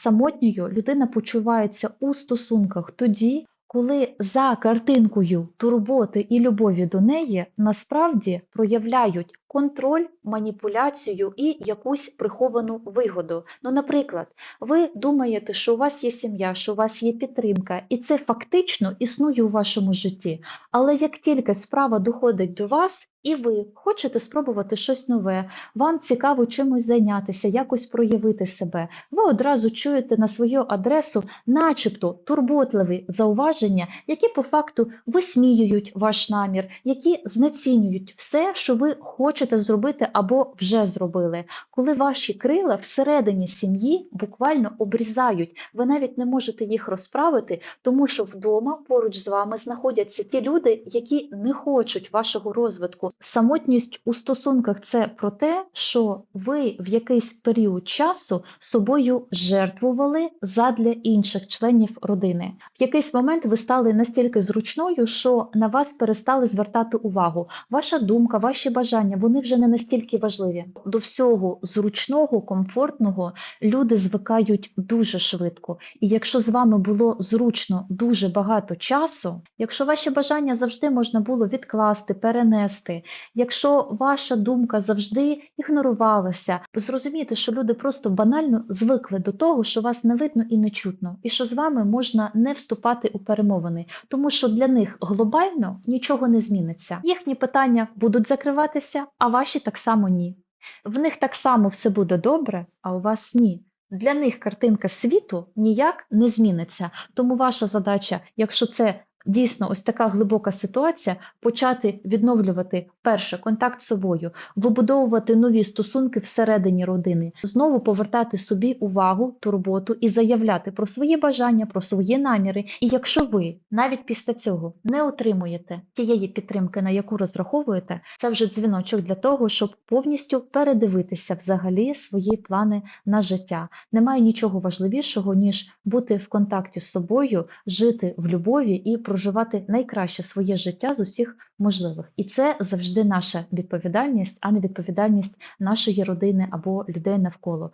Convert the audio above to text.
самотньою людина почувається у стосунках тоді, коли за картинкою турботи і любові до неї насправді проявляють контроль, маніпуляцію і якусь приховану вигоду. Ну, наприклад, ви думаєте, що у вас є сім'я, що у вас є підтримка, і це фактично існує у вашому житті. Але як тільки справа доходить до вас, і ви хочете спробувати щось нове, вам цікаво чимось зайнятися, якось проявити себе, ви одразу чуєте на свою адресу, начебто турботливі зауваження, які по факту висміюють ваш намір, які знецінюють все, що ви хочете зробити або вже зробили. Коли ваші крила всередині сім'ї буквально обрізають, ви навіть не можете їх розправити, тому що вдома поруч з вами знаходяться ті люди, які не хочуть вашого розвитку. Самотність у стосунках це про те, що ви в якийсь період часу собою жертвували задля інших членів родини. В якийсь момент ви стали настільки зручною, що на вас перестали звертати увагу. Ваша думка, ваші бажання вони вже не настільки важливі. До всього зручного, комфортного люди звикають дуже швидко. І якщо з вами було зручно дуже багато часу, якщо ваші бажання завжди можна було відкласти, перенести, якщо ваша думка завжди ігнорувалася, зрозумієте, що люди просто банально звикли до того, що вас не видно і не чутно, і що з вами можна не вступати у перемовини, тому що для них глобально нічого не зміниться. Їхні питання будуть закриватися, а ваші так само ні. В них так само все буде добре, а у вас ні. Для них картинка світу ніяк не зміниться. Тому ваша задача, якщо це дійсно ось така глибока ситуація, почати відновлювати перше контакт з собою, вибудовувати нові стосунки всередині родини, знову повертати собі увагу, турботу і заявляти про свої бажання, про свої наміри. І якщо ви навіть після цього не отримуєте тієї підтримки, на яку розраховуєте, це вже дзвіночок для того, щоб повністю передивитися взагалі свої плани на життя. Немає нічого важливішого, ніж бути в контакті з собою, жити в любові і проживати найкраще своє життя з усіх можливих. І це завжди наша відповідальність, а не відповідальність нашої родини або людей навколо.